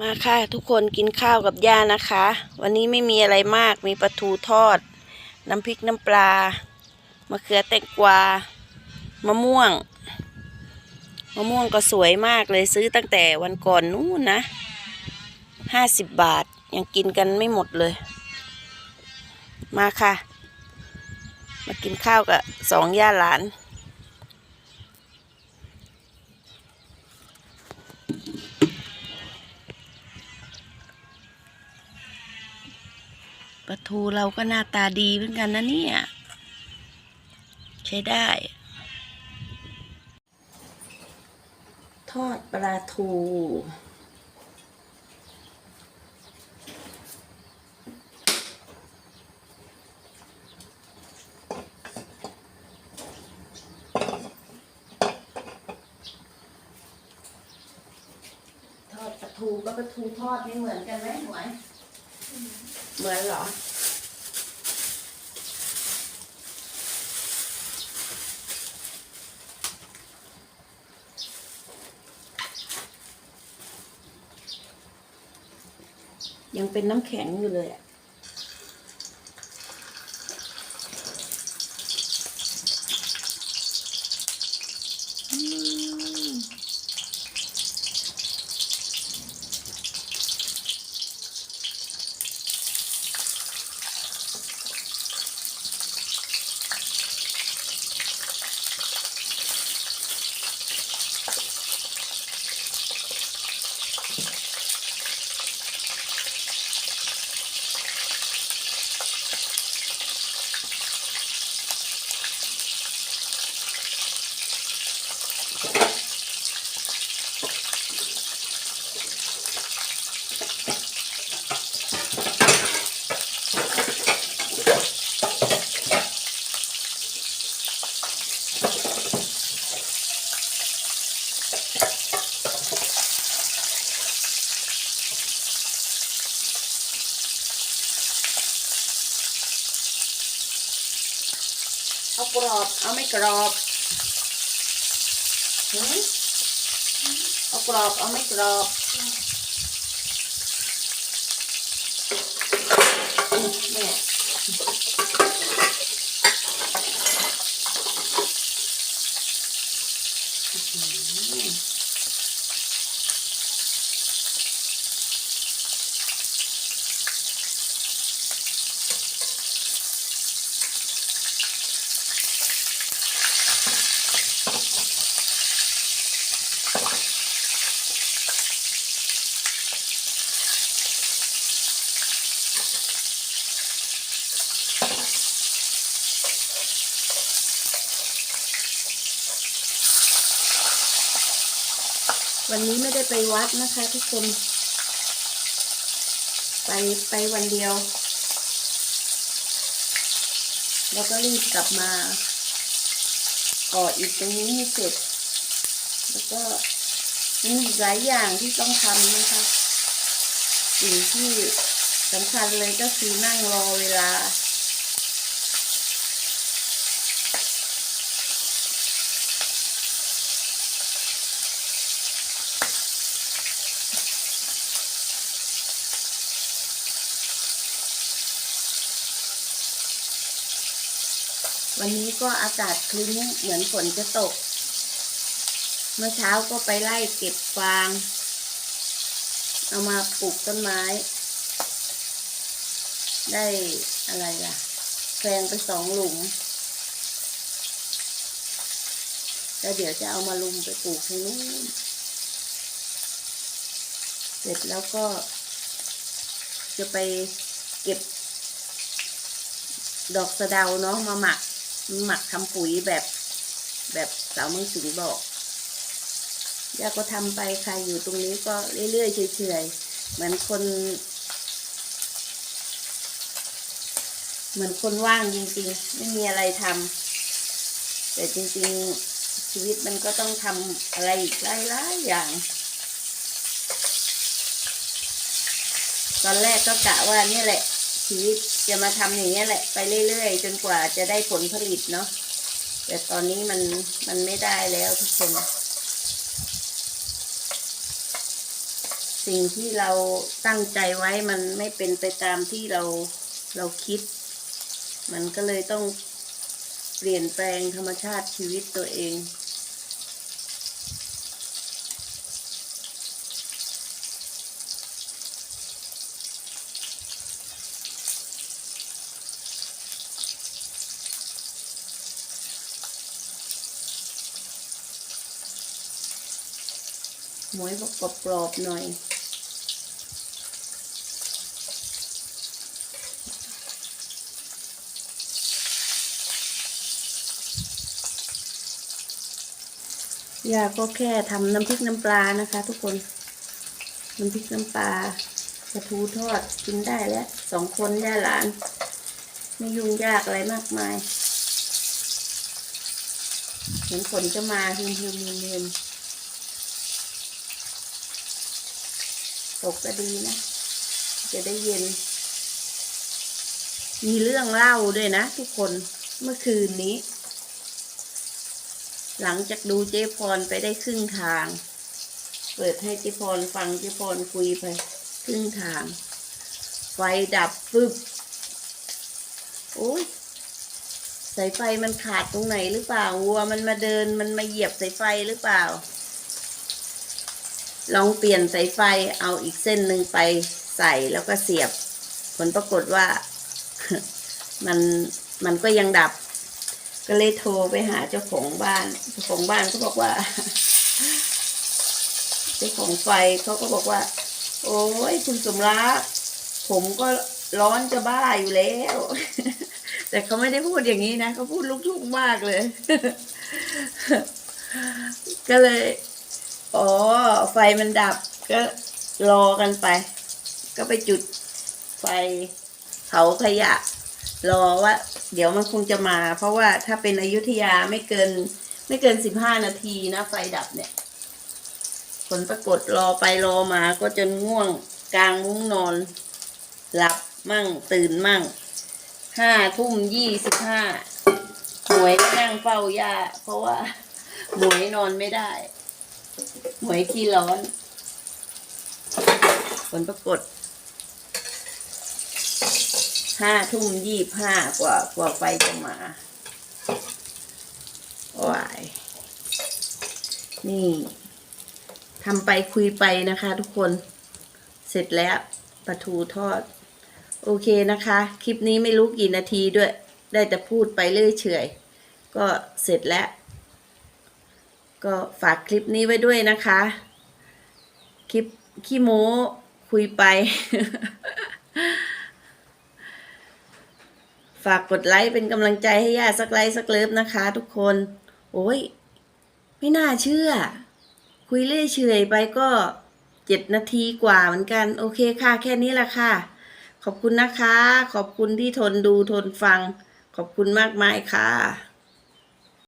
มาค่ะทุกคนกินข้าวกับย่านะคะ วันนี้ไม่มีอะไรมากมีปลาทูทอด น้ำพริกน้ำปลามะเขือแตงกวามะม่วงมะม่วงก็สวยมากเลยซื้อตั้งแต่วันก่อนนู้นนะห้าสิบบาทยังกินกันไม่หมดเลย มาค่ะ มากินข้าวกับสองย่าหลาน ปลาทูเราก็หน้าตาดีเหมือนกันนะเนี่ย ใช้ได้ ทอดปลาทูทอดปลาทูก็ปลาทูทอดไม่เหมือนกันไหมหวย เหมือนเหรอ ยังเป็นน้ำแข็งอยู่เลยอะ เอากรอบ เอาไม่กรอบเอากรอบ เอาไม่กรอบอืม วันนี้ไม่ได้ไปวัดนะคะทุกคน ไปไปวันเดียว แล้วก็รีบกลับมาก่ออีกตรงนี้ให้เสร็จ แล้วก็มีหลายอย่างที่ต้องทำนะคะ สิ่งที่สำคัญเลยก็คือนั่งรอเวลา วันนี้ก็อากาศคลึ้มเหมือนฝนจะตก เมื่อเช้าก็ไปไล่เก็บฟาง เอามาปลูกต้นไม้ ได้อะไรล่ะแปลงไปสองหลุม แล้วเดี๋ยวจะเอามาลุมไปปลูกทางนู้นเสร็จแล้วก็จะไปเก็บดอกสะเดาเนาะมาหมัก หมักทำปุ๋ยแบบแบบสาวเมืองสิงห์บอกย่าก็ทำไปใครอยู่ตรงนี้ก็เรื่อยๆเฉยๆเหมือนคน เหมือนคนว่างจริงๆ ไม่มีอะไรทำแต่จริงๆชีวิตมันก็ต้องทำอะไรอีกหลายๆอย่าง ตอนแรกก็กะว่านี่แหละ ชีวิตจะมาทำอย่างนี้ยแหละไปเรื่อยๆ จนกว่าจะได้ผลผลิตเนาะแต่ตอนนี้มันมันไม่ได้แล้วทุกคน สิ่งที่เราตั้งใจไว้มันไม่เป็นไปตามที่เราเราคิด มันก็เลยต้องเปลี่ยนแปลงธรรมชาติชีวิตตัวเอง หมวยบอกกรอบๆหน่อยย่าก็แค่ทำน้ำพริกน้ำปลานะคะ ทุกคน น้ำพริกน้ำปลาปลาทูทอดกินได้แล้วสองคนย่าหลาน ไม่ยุ่งยากอะไรมากมาย เห็นฝนจะมาฮึมฮึมฮึมฮึม ตกก็ดีนะ จะได้เย็น มีเรื่องเล่าด้วยนะทุกคนเมื่อคืนนี้ หลังจากดูเจ๊พรไปได้ครึ่งทาง เปิดให้เจ๊พรฟังเจ๊พรคุยไป ครึ่งทาง ไฟดับฟึบโอ้ยสายไฟมันขาดตรงไหนหรือเปล่าวัวมันมาเดินมันมาเหยียบสายไฟหรือเปล่า ลองเปลี่ยนสายไฟเอาอีกเส้นหนึ่งไปใส่แล้วก็เสียบ ผลปรากฏว่ามันมันก็ยังดับ ก็เลยโทรไปหาเจ้าของบ้านเจ้าของบ้านเขาบอกว่า เจ้าของไฟเขาก็บอกว่า โอ้ยคุณสมรักผมก็ร้อนจะบ้าอยู่แล้ว แต่เขาไม่ได้พูดอย่างนี้นะเขาพูดลุกทุ่งมากเลย ก็เลย อ๋อ ไฟมันดับก็รอกันไป ก็ไปจุดไฟเผาขยะ รอว่า เดี๋ยวมันคงจะมา เพราะว่าถ้าเป็นอยุธยาไม่เกิน ไม่เกินสิบห้านาทีนะ ไฟดับเนี่ย ผลปรากฏรอไปรอมาก็จนง่วงกลางมุ้งนอน หลับมั่งตื่นมั่งห้าทุ่มยี่สิบห้าหมวยก็นั่งเฝ้ายาเพราะว่าหมวยนอนไม่ได้ หมวยขี้ร้อน ผลปรากฏห้าทุ่มยี่บห้ากว่ากว่าไฟจะมาว้ายนี่ทำไปคุยไปนะคะทุกคนเสร็จแล้วปลาทูทอด โอเคนะคะ คลิปนี้ไม่รู้กี่นาทีด้วย ได้แต่พูดไปเรื่อยเฉยก็เสร็จแล้ว ก็ฝากคลิปนี้ไว้ด้วยนะคะ คลิปขี้โม้คุยไป ฝากกดไลค์เป็นกำลังใจให้ย่าสักไลค์สักเลิฟนะคะ ทุกคน โอ้ย ไม่น่าเชื่อ คุยเรื่อยเฉยไปก็เจ็ดนาทีกว่าเหมือนกัน โอเคค่ะ แค่นี้แหละค่ะ ขอบคุณนะคะ ขอบคุณที่ทนดูทนฟัง ขอบคุณมากมายค่ะ